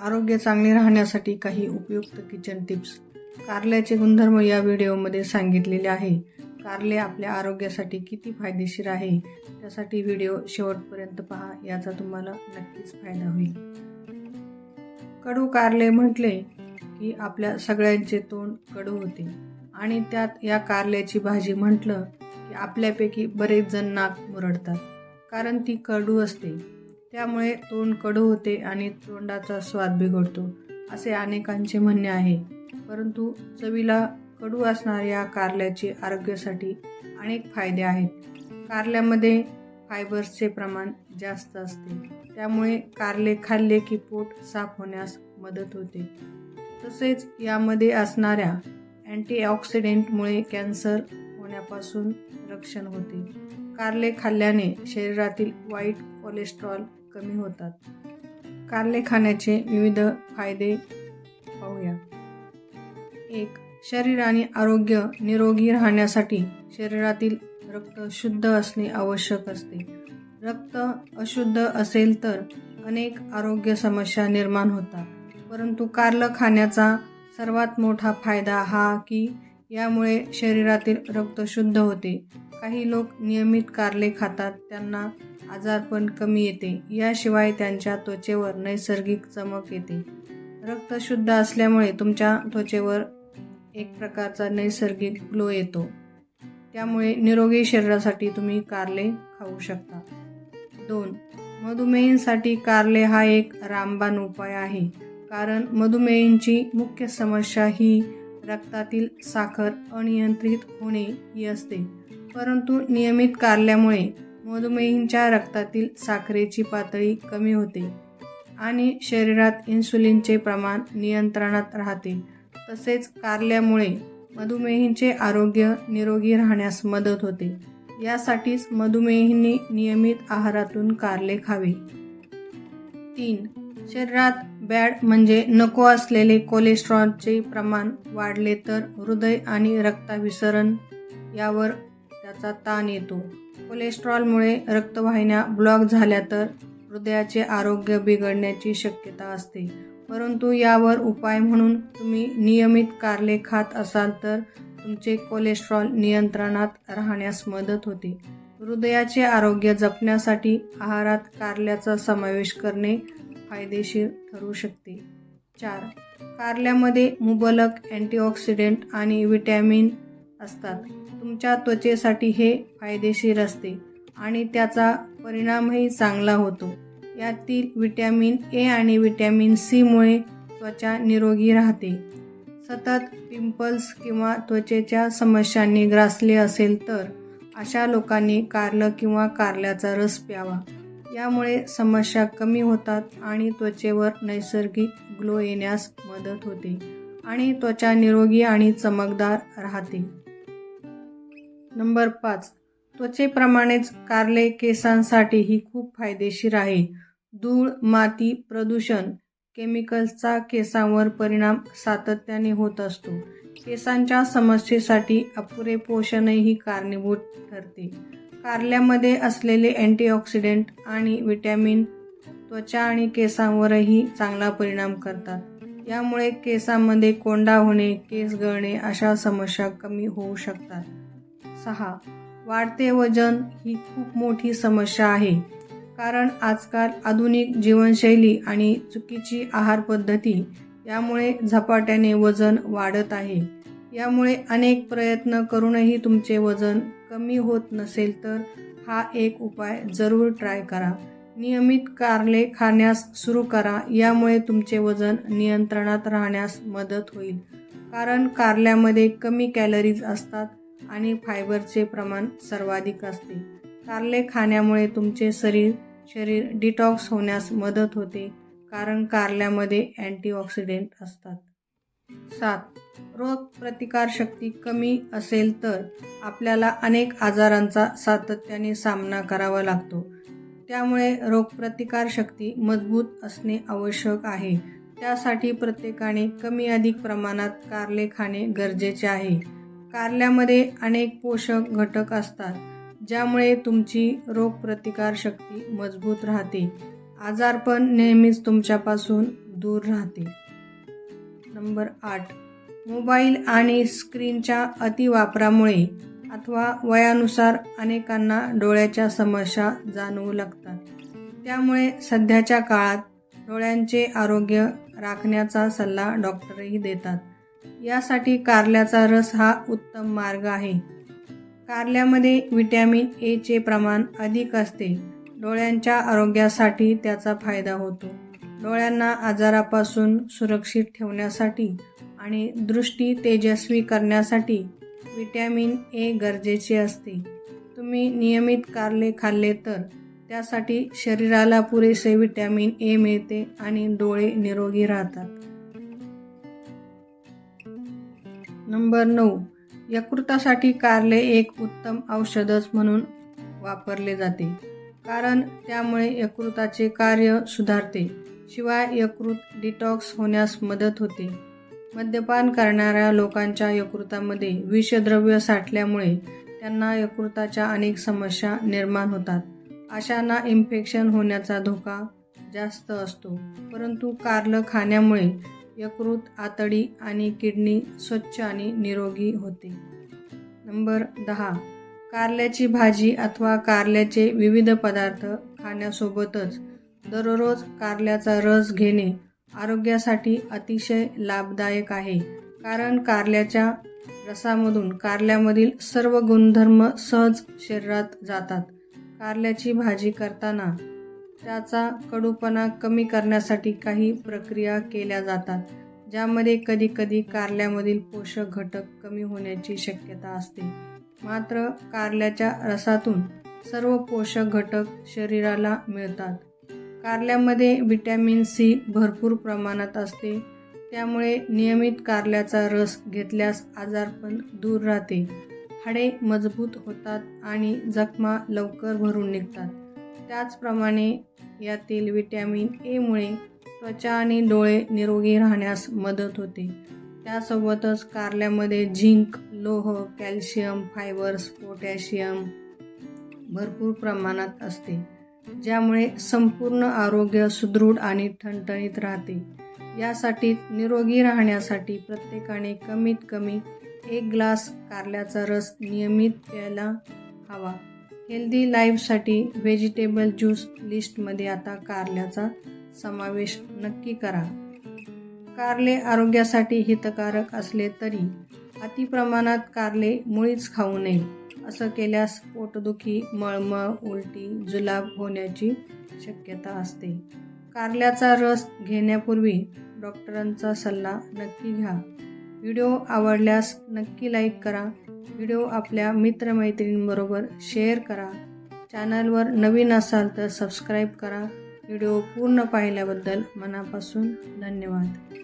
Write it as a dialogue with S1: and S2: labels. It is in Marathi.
S1: आरोग्य चांगले राहण्यासाठी काही उपयुक्त किचन टिप्स कारल्याचे गुणधर्म या व्हिडिओमध्ये सांगितलेले आहे. कारले आपल्या आरोग्यासाठी किती फायदेशीर आहे? त्यासाठी व्हिडिओ शेवटपर्यंत पहा याचा तुम्हाला नक्कीच फायदा होईल. कडू कारले म्हटले की आपल्या सगळ्यांचे तोंड कडू होते. आणि त्यात या कारल्याची भाजी म्हटलं की आपल्यापैकी बरेच जण नाक मुरडतात. कारण ती कडू असते. त्यामुळे तोंड कडू होते आणि तोंडाचा स्वाद बिघडतो असे अनेकांचे म्हणणे आहे. परंतु चवीला कडू असणाऱ्या कारल्याचे आरोग्यासाठी अनेक फायदे आहेत. कारल्यामध्ये फायबर्सचे प्रमाण जास्त असते. त्यामुळे कारले खाल्ले की पोट साफ होण्यास मदत होते. तसेच यामध्ये असणाऱ्या अँटीऑक्सिडेंटमुळे कॅन्सर होण्यापासून रक्षण होते. कारले खाल्ल्याने शरीरातील वाईट कोलेस्ट्रॉल कमी होतात. कारले खाण्याचे विविध फायदे पाहूया. एक शरीर आणि आरोग्य निरोगी राहण्यासाठी शरीरातील रक्त शुद्ध असणे आवश्यक असते. रक्त अशुद्ध असेल तर अनेक आरोग्य समस्या निर्माण होतात. परंतु कारलं खाण्याचा सर्वात मोठा फायदा हा की यामुळे शरीरातील रक्त शुद्ध होते. काही लोक नियमित कारले खातात त्यांना आजारपण कमी येते. याशिवाय त्यांच्या त्वचेवर नैसर्गिक चमक येते. रक्त शुद्ध असल्यामुळे तुमच्या त्वचेवर एक प्रकारचा नैसर्गिक ग्लो येतो. त्यामुळे निरोगी शरीरासाठी तुम्ही कारले खाऊ शकता. दोन मधुमेहींसाठी कारले हा एक रामबाण उपाय आहे. कारण मधुमेहींची मुख्य समस्या ही रक्तातील साखर अनियंत्रित होणे ही असते. परंतु नियमित कारल्यामुळे मधुमेहींच्या रक्तातील साखरेची पातळी कमी होते आणि शरीरात इन्सुलिनचे प्रमाण नियंत्रणात राहते. तसेच कारल्यामुळे मधुमेहींचे आरोग्य निरोगी राहण्यास मदत होते. यासाठीच मधुमेहींनी नियमित आहारातून कारले खावे. तीन शरीरात बॅड म्हणजे नको असलेले कोलेस्ट्रॉलचे प्रमाण वाढले तर हृदय आणि रक्ताभिसरण यावर त्याचा ताण येतो. कोलेस्ट्रॉलमुळे रक्तवाहिन्या ब्लॉक झाल्या तर हृदयाचे आरोग्य बिघडण्याची शक्यता असते. परंतु यावर उपाय म्हणून तुम्ही नियमित कारले खात असाल तर तुमचे कोलेस्ट्रॉल नियंत्रणात राहण्यास मदत होते. हृदयाचे आरोग्य जपण्यासाठी आहारात कारल्याचा समावेश करणे फायदेशीर ठरू शकते. चार कारल्यामध्ये मुबलक अँटीऑक्सिडेंट आणि विटॅमिन असतात. तुमच्या त्वचेसाठी हे फायदेशीर असते आणि त्याचा परिणामही चांगला होतो. यातील विटॅमिन ए आणि विटॅमिन सीमुळे त्वचा निरोगी राहते. सतत पिंपल्स किंवा त्वचेच्या समस्यांनी ग्रासले असेल तर अशा लोकांनी कारलं किंवा कारल्याचा रस प्यावा. यामुळे समस्या कमी होतात आणि त्वचेवर नैसर्गिक ग्लो येण्यास मदत होते आणि त्वचा निरोगी आणि चमकदार राहते. नंबर पाच. त्वचेप्रमाणेच कारले केसांसाठीही खूप फायदेशीर आहे. धूळ माती प्रदूषण केमिकल्सचा केसांवर परिणाम सातत्याने होत असतो. केसांच्या समस्येसाठी अपुरे पोषणही कारणीभूत ठरते. कारल्यामध्ये असलेले अँटीऑक्सिडेंट आणि विटॅमिन त्वचा आणि केसांवरही चांगला परिणाम करतात. यामुळे केसांमध्ये कोंडा होणे केस गळणे अशा समस्या कमी होऊ शकतात. सहा. वाढते वजन ही खूप मोठी समस्या आहे. कारण आजकाल आधुनिक जीवनशैली आणि चुकीची आहार पद्धती यामुळे झपाट्याने वजन वाढत आहे. यामुळे अनेक प्रयत्न करूनही तुमचे वजन कमी होत नसेल तर हा एक उपाय जरूर ट्राय करा. नियमित कारले खाण्यास सुरू करा. यामुळे तुमचे वजन नियंत्रणात राहण्यास मदत होईल. कारण कारल्यामध्ये कमी कॅलरीज असतात. आणि फायबरचे प्रमाण सर्वाधिक असते. कारले खाण्यामुळे तुमचे शरीर शरीर डिटॉक्स होण्यास मदत होते कारण कारल्यामध्ये अँटीऑक्सिडेंट असतात. सात. रोग प्रतिकारशक्ती कमी असेल तर आपल्याला अनेक आजारांचा सातत्याने सामना करावा लागतो. त्यामुळे रोगप्रतिकारशक्ती मजबूत असणे आवश्यक आहे. त्यासाठी प्रत्येकाने कमी अधिक प्रमाणात कारले खाणे गरजेचे आहे. कारल्यामध्ये अनेक पोषक घटक असतात ज्यामुळे तुमची रोगप्रतिकारशक्ती मजबूत राहते. आजारपण नेहमीच तुमच्यापासून दूर राहते. नंबर आठ. मोबाईल आणि स्क्रीनच्या अतिवापरामुळे अथवा वयानुसार अनेकांना डोळ्याच्या समस्या जाणवू लागतात. त्यामुळे सध्याच्या काळात डोळ्यांचे आरोग्य राखण्याचा सल्ला डॉक्टरही देतात. यासाठी कारल्याचा रस हा उत्तम मार्ग आहे. कारल्यामध्ये विटॅमिन एचे प्रमाण अधिक असते. डोळ्यांच्या आरोग्यासाठी त्याचा फायदा होतो. डोळ्यांना आजारापासून सुरक्षित ठेवण्यासाठी आणि दृष्टी तेजस्वी करण्यासाठी विटॅमिन ए गरजेचे असते. तुम्ही नियमित कारले खाल्ले तर त्यासाठी शरीराला पुरेसे विटॅमिन ए मिळते आणि डोळे निरोगी राहतात. नंबर नऊ. यकृतासाठी कारले एक उत्तम औषधच म्हणून वापरले जाते. कारण त्यामुळे यकृताचे कार्य सुधारते. शिवाय यकृत डिटॉक्स होण्यास मदत होते. मद्यपान करणाऱ्या लोकांच्या यकृतामध्ये विषद्रव्य साठल्यामुळे त्यांना यकृताच्या अनेक समस्या निर्माण होतात. अशांना इन्फेक्शन होण्याचा धोका जास्त असतो. परंतु कारलं खाण्यामुळे यकृत आतडी आणि किडनी स्वच्छ आणि निरोगी होते. नंबर दहा. कारल्याची भाजी अथवा कारल्याचे विविध पदार्थ खाण्यासोबतच दररोज कारल्याचा रस घेणे आरोग्यासाठी अतिशय लाभदायक आहे. कारण कारल्याच्या रसामधून कारल्यामधील सर्व गुणधर्म सहज शरीरात जातात. कारल्याची भाजी करताना त्याचा कडूपणा कमी करण्यासाठी काही प्रक्रिया केल्या जातात ज्यामध्ये कधीकधी कारल्यामधील पोषक घटक कमी होण्याची शक्यता असते. मात्र कारल्याच्या रसातून सर्व पोषक घटक शरीराला मिळतात. कारल्यामध्ये व्हिटॅमिन सी भरपूर प्रमाणात असते त्यामुळे नियमित कारल्याचा रस घेतल्यास आजारपण दूर राहते. हाडे मजबूत होतात आणि जखमा लवकर भरून निघतात. त्याचप्रमाणे यातील विटॅमिन एमुळे त्वचा आणि डोळे निरोगी राहण्यास मदत होते. त्यासोबतच कारल्यामध्ये झिंक लोह कॅल्शियम फायबर्स पोटॅशियम भरपूर प्रमाणात असते ज्यामुळे संपूर्ण आरोग्य सुदृढ आणि ठणठणीत राहते. यासाठी निरोगी राहण्यासाठी प्रत्येकाने कमीत कमी एक ग्लास कारल्याचा रस नियमित प्यायला हवा. हेल्दी लाईफसाठी व्हेजिटेबल ज्यूस लिस्टमध्ये आता कारल्याचा समावेश नक्की करा. कारले आरोग्यासाठी हितकारक असले तरी अतिप्रमाणात कारले मुळीच खाऊ नये. असं केल्यास पोटदुखी मळमळ उलटी जुलाब होण्याची शक्यता असते. कारल्याचा रस घेण्यापूर्वी डॉक्टरांचा सल्ला नक्की घ्या. व्हिडिओ आवडल्यास नक्की लाईक करा. व्हिडिओ आपल्या मित्रमैत्रिणींबरोबर शेअर करा. चॅनलवर नवीन असाल तर सबस्क्राईब करा. व्हिडिओ पूर्ण पाहिल्याबद्दल मनापासून धन्यवाद.